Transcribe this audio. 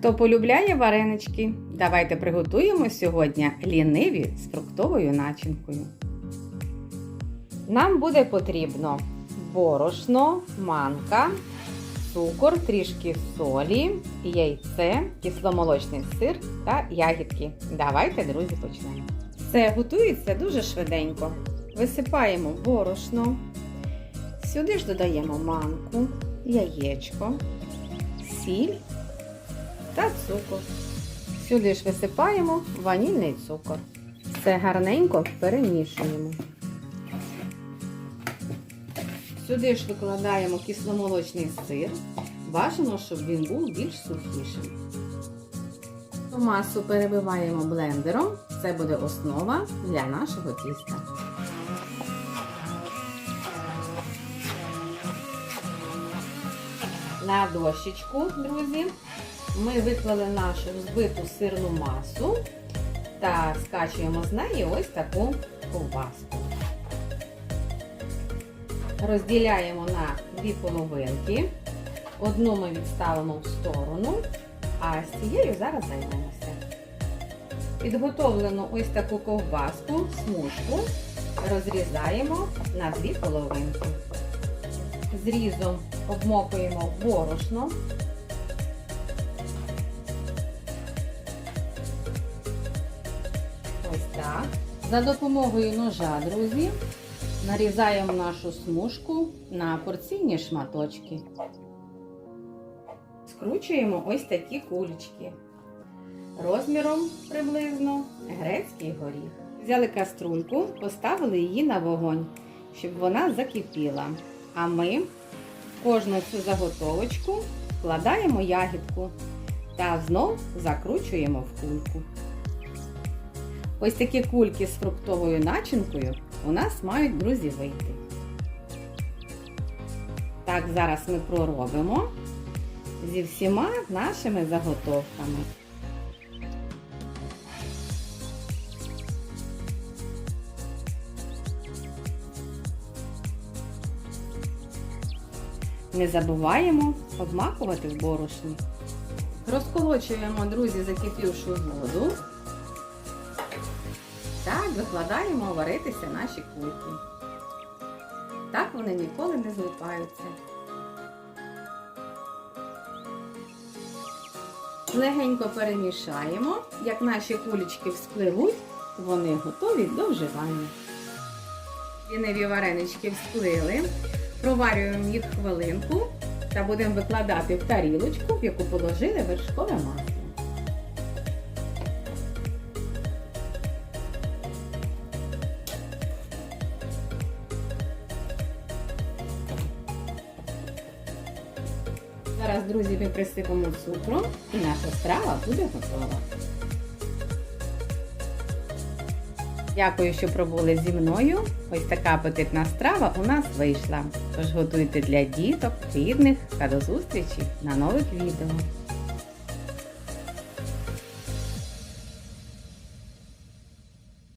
Хто полюбляє варенички, давайте приготуємо сьогодні ліниві з фруктовою начинкою. Нам буде потрібно борошно, манка, цукор, трішки солі, яйце, кисломолочний сир та ягідки. Давайте, друзі, почнемо. Все готується дуже швиденько. Висипаємо борошно, сюди ж додаємо манку, яєчко, сіль та цукор. Сюди ж висипаємо ванільний цукор. Все гарненько перемішуємо. Сюди ж викладаємо кисломолочний сир. Бажано, щоб він був більш сухішим. Масу перебиваємо блендером. Це буде основа для нашого тіста. На дощечку, друзі, ми виклали нашу збиту сирну масу та скачуємо з неї ось таку ковбаску. Розділяємо на дві половинки. Одну ми відставимо в сторону, а з цією зараз займемося. Підготовлену ось таку ковбаску, смужку, розрізаємо на дві половинки. Зрізом обмокуємо борошно. Так. За допомогою ножа, друзі, нарізаємо нашу смужку на порційні шматочки. Скручуємо ось такі кулечки. Розміром приблизно грецький горіх. Взяли каструльку, поставили її на вогонь, щоб вона закипіла. А ми в кожну цю заготовочку вкладаємо ягідку та знов закручуємо в кульку. Ось такі кульки з фруктовою начинкою у нас мають, друзі, вийти. Так, зараз ми проробимо зі всіма нашими заготовками. Не забуваємо обмакувати в борошні. Розколочуємо, друзі, закипівшу воду. Викладаємо варитися наші кульки. Так вони ніколи не злипаються. Легенько перемішаємо. Як наші кулечки вспливуть, вони готові до вживання. Ліниві варенички всплили. Проварюємо їх хвилинку та будемо викладати в тарілочку, в яку положили вершкове масло. Зараз, друзі, ми присипемо цукром і наша страва буде готова. Дякую, що пробули зі мною. Ось така апетитна страва у нас вийшла. Тож готуйте для діток, рідних та до зустрічі на нових відео.